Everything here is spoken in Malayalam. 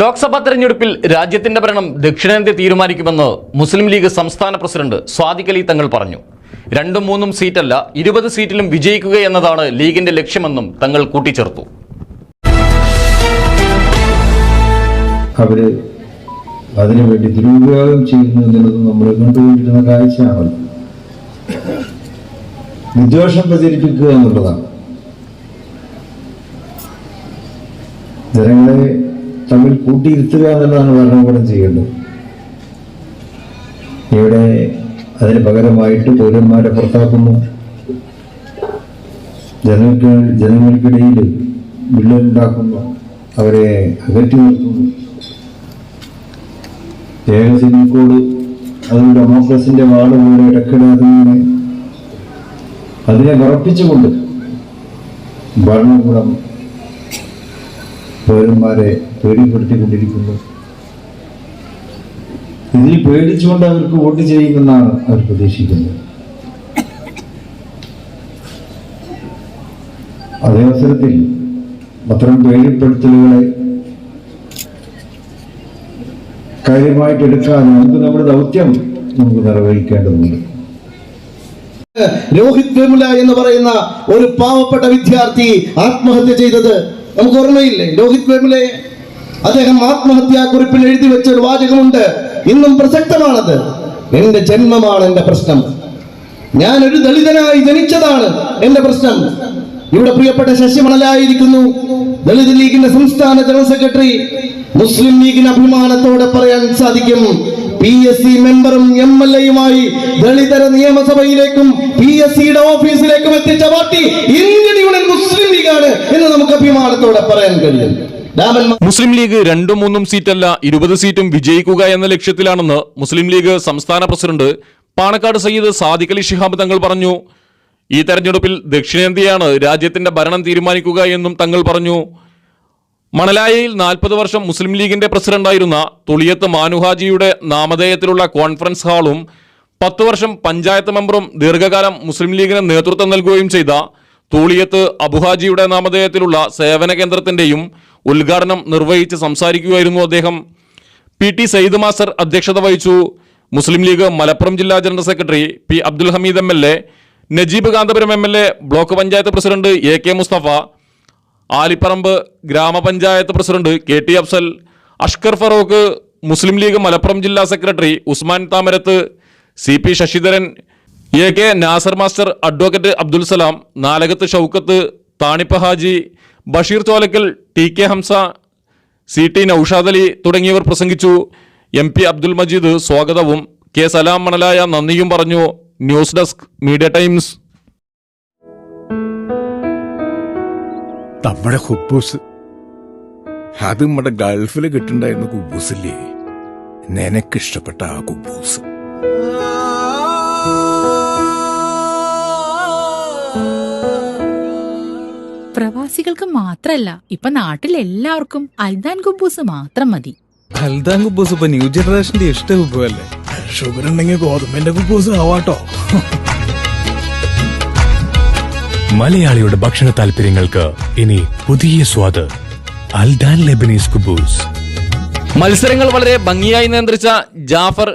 ലോക്സഭാ തെരഞ്ഞെടുപ്പിൽ രാജ്യത്തിന്റെ ഭരണം ദക്ഷിണേന്ത്യ തീരുമാനിക്കുമെന്ന് മുസ്ലിം ലീഗ് സംസ്ഥാന പ്രസിഡന്റ് സ്വാദിഖ് അലി തങ്ങൾ പറഞ്ഞു. രണ്ടും മൂന്നും സീറ്റല്ല ഇരുപത് സീറ്റിലും വിജയിക്കുക എന്നതാണ് ലീഗിന്റെ ലക്ഷ്യമെന്നും തങ്ങൾ കൂട്ടിച്ചേർത്തു. അവർ അതിനുവേണ്ടി ദുരുപയോഗം ചെയ്യുന്നു എന്നുള്ളത് നമ്മൾ കണ്ടുകൊണ്ടിരുന്ന കാഴ്ചയാണല്ലോ. വിദ്വേഷം പ്രചരിപ്പിക്കുക എന്നുള്ളതാണ്. ജനങ്ങളെ തമ്മിൽ കൂട്ടിയിരുത്തുക എന്നുള്ളതാണ് ഭരണകൂടം ചെയ്യേണ്ടത് ഇവിടെ അതിന് പകരമായിട്ട് പൗരന്മാരെ പുറത്താക്കുന്നു. ജനങ്ങൾക്ക് ജനങ്ങൾക്കിടയിൽ വിള്ളലുണ്ടാക്കുന്നു. അവരെ അകറ്റി നിർത്തുന്നു. ഏകസിനിക്കോട് അതും ഡെമോക്രസിന്റെ വാട് പോലെ ഇടക്കിടാതെ അതിനെ വിറപ്പിച്ചുകൊണ്ട് ഭരണകൂടം പൗരന്മാരെ പേടിപ്പെടുത്തിക്കൊണ്ടിരിക്കുന്നു. ഇതിൽ പേടിച്ചുകൊണ്ട് അവർക്ക് വോട്ട് ചെയ്യുമെന്നാണ് അവർ പ്രതീക്ഷിക്കുന്നത്. അതേ അവസരത്തിൽ അത്തരം പേടിപ്പെടുത്തലുകളെ കാര്യമായിട്ട് എടുക്കാൻ നമുക്ക് നമ്മുടെ ദൗത്യം നമുക്ക് നിർവഹിക്കേണ്ടതുണ്ട്. രോഹിത് വേമുല എന്ന് പറയുന്ന ഒരു പാവപ്പെട്ട വിദ്യാർത്ഥി ആത്മഹത്യ ചെയ്തത് നമുക്ക് ഓർമ്മയില്ലേ? രോഹിത് വെമുലയെ അദ്ദേഹം ആത്മഹത്യാ കുറിപ്പിൽ എഴുതി വെച്ച ഒരു വാചകമുണ്ട്. ഇന്നും പ്രസക്തമാണത്. എന്റെ ജന്മമാണ് എന്റെ പ്രശ്നം. ഞാൻ ഒരു ദളിതനായി ജനിച്ചതാണ് എന്റെ പ്രശ്നം. ഇവിടെ പ്രിയപ്പെട്ട ശശിമണലായിരിക്കുന്നു. ദളിത് ലീഗിന്റെ സംസ്ഥാന ജനറൽ സെക്രട്ടറി. മുസ്ലിം ലീഗിന് അഭിമാനത്തോടെ പറയാൻ സാധിക്കും. പി എസ് സി മെമ്പറും എം എൽ എയുമായി ദളിതര നിയമസഭയിലേക്കും പി എസ് സിയുടെ ഓഫീസിലേക്കും എത്തിച്ച പാർട്ടി ഇന്ത്യൻ മുസ്ലിം ലീഗാണ് എന്ന് നമുക്ക് അഭിമാനത്തോടെ പറയാൻ കഴിയും. മുസ്ലിം ലീഗ് രണ്ടും മൂന്നും സീറ്റല്ല ഇരുപത് സീറ്റും വിജയിക്കുക എന്ന ലക്ഷ്യത്തിലാണെന്ന് മുസ്ലിം ലീഗ് സംസ്ഥാന പ്രസിഡന്റ് പാണക്കാട് സയ്യിദ് സാദിഖ് അലി ശിഹാബ് തങ്ങൾ പറഞ്ഞു. ഈ തെരഞ്ഞെടുപ്പിൽ ദക്ഷിണേന്ത്യയാണ് രാജ്യത്തിന്റെ ഭരണം തീരുമാനിക്കുക എന്നും തങ്ങൾ പറഞ്ഞു. മണലായയിൽ നാൽപ്പത് വർഷം മുസ്ലിം ലീഗിന്റെ പ്രസിഡന്റായിരുന്ന തുളിയത്ത് മാനുഹാജിയുടെ നാമധേയത്തിലുള്ള കോൺഫറൻസ് ഹാളും പത്ത് വർഷം പഞ്ചായത്ത് മെമ്പറും ദീർഘകാലം മുസ്ലിം ലീഗിന് നേതൃത്വം നൽകുകയും ചെയ്ത തൂളിയത്ത് അബുഹാജിയുടെ നാമധേയത്തിലുള്ള സേവന കേന്ദ്രത്തിന്റെയും ഉദ്ഘാടനം നിർവഹിച്ച് സംസാരിക്കുകയായിരുന്നു അദ്ദേഹം. പി ടി സയ്യിദ് മാസ്റ്റർ അധ്യക്ഷത വഹിച്ചു മുസ്ലിം ലീഗ് മലപ്പുറം ജില്ലാ general secretary P Abdul Hameed M L A Najeeb Kanthapuram M L A block panchayat president A K Musthafa Alipparamba ഗ്രാമപഞ്ചായത്ത് president K T Afsal Ashkar Farook Muslim League Malappuram ജില്ലാ secretary Usman Thamarath C P Sasidharan A K Nasar master advocate Abdul Salam Nalakath Shoukath Thanippa Haji Basheer Cholakkal T K Hamza C T Noushad Ali തുടങ്ങിയവർ പ്രസംഗിച്ചു. എം പി അബ്ദുൽ മജീദ് സ്വാഗതവും. കെ സലാം മണലായ നന്ദിയും പറഞ്ഞു. News desk media times. നമ്മുടെ ഹുബൂസ്. അത് നമ്മുടെ ഗൾഫിൽ കിട്ടുണ്ടായിരുന്ന കുബൂസില്ലേ? നിനക്കിഷ്ടപ്പെട്ട ആ കുബൂസ്. പ്രവാസികൾക്ക് മാത്രല്ല ഇപ്പൊ നാട്ടിൽ എല്ലാവർക്കും അൽദാൻ കുബൂസ് മാത്രം മതി. അൽദാൻ കുബൂസ് ഇപ്പൊ ന്യൂ ജനറേഷന്റെ ഇഷ്ട കുബുവല്ലേ ഷുഗർ ഉണ്ടെങ്കിൽ ഗോതമ്പിന്റെ കുബൂസ് ആവാട്ടോ. മലയാളിയുടെ ഭക്ഷണ താല്പര്യങ്ങൾക്ക് ഇനി പുതിയ സ്വാദ് അൽദാൻ ലെബനീസ് കുബൂസ് മത്സരങ്ങൾ വളരെ ഭംഗിയായി നിയന്ത്രിച്ച ജാഫർ